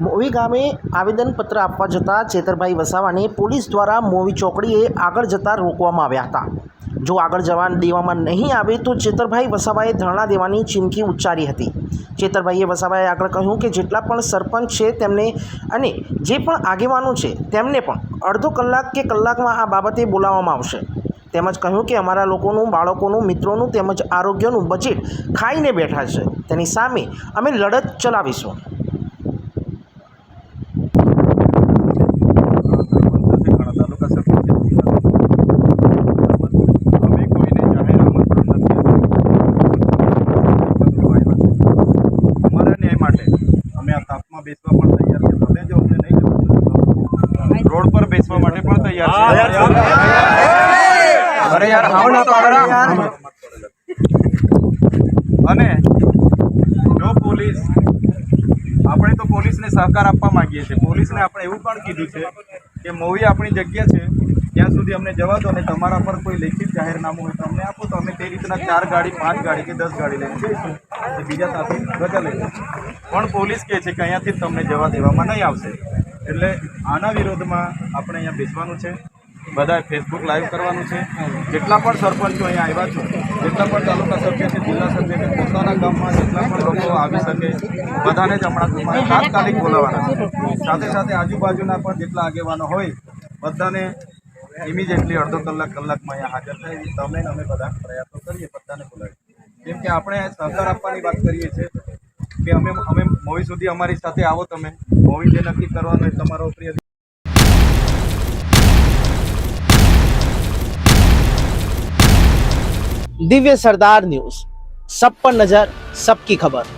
Movie ગામે આવેદનપત્ર આપવા જતાં ચેતરભાઈ વસાવાને પોલીસ દ્વારા મોવી ચોકડીએ આગળ જતાં રોકવામાં આવ્યા હતા. જો આગળ જવા દેવામાં નહીં આવે તો ચેતરભાઈ વસાવાએ ધરણા દેવાની ચીમકી ઉચ્ચારી હતી. ચેતરભાઈએ વસાવાએ આગળ કહ્યું કે જેટલા પણ સરપંચ છે તેમને અને જે પણ આગેવાનો છે તેમને પણ અડધો કલાક કે કલાકમાં આ બાબતે બોલાવવામાં આવશે. તેમજ કહ્યું કે અમારા લોકોનું, બાળકોનું, મિત્રોનું તેમજ આરોગ્યનું બજેટ ખાઈને બેઠા છે. તેની સામે અમે લડત ચલાવીશું ઘણા તાલુકા સરપંચ અમે કોઈને જાહેર આમંત્રણ નથી અમારા ન્યાય માટે અમે આ તાપમાં બેસવા પણ તૈયાર છે. તમે જો અમને નહીં રોડ પર બેસવા માટે પણ તૈયાર છે. અરે યાર અને જો પોલીસ આપણે તો પોલીસને સહકાર આપવા માંગીએ છીએ. પોલીસને આપણે એવું પણ કીધું છે કે મોવી આપણી જગ્યા છે ત્યાં સુધી અમને જવા દો અને તમારા પર કોઈ લેખિત જાહેરનામું હોય તો અમને આપો તો અમે તે રીતના ચાર ગાડી પાંચ ગાડી કે દસ ગાડી લઈને જઈશું. બીજા સાથે રજા લઈ પણ પોલીસ કહે છે કે અહીંયાથી તમને જવા દેવામાં નહીં આવશે. એટલે આના વિરોધમાં આપણે અહીંયા બેસવાનું છે. બધાએ ફેસબુક લાઈવ કરવાનું છે. જેટલા પણ સરપંચો અહીંયા આવ્યા છો, જેટલા પણ તાલુકા સભ્ય છે, જિલ્લા સભ્ય છે, પોતાના ગામમાં જેટલા પણ લોકો આવી શકે, બધાને જ હમણાં તાત્કાલિક બોલાવવાના સાથે સાથે આજુબાજુના પણ જેટલા આગેવાનો હોય, બધાને ઇમિડિયેટલી અડધો કલાક કલાકમાં અહીંયા હાજર થાય. તમને તમે અમે બધા પ્રયાસો કરીએ, બધાને બોલાવીએ. કેમ કે આપણે સહકાર આપવાની વાત કરીએ છીએ કે અમે અમે મોવી સુધી અમારી સાથે આવો તમે. મોવી જે નક્કી કરવાનો તમારો પ્રિય દિવ્ય સરદાર ન્યૂઝ. સબ પર નજર, સબકી ખબર.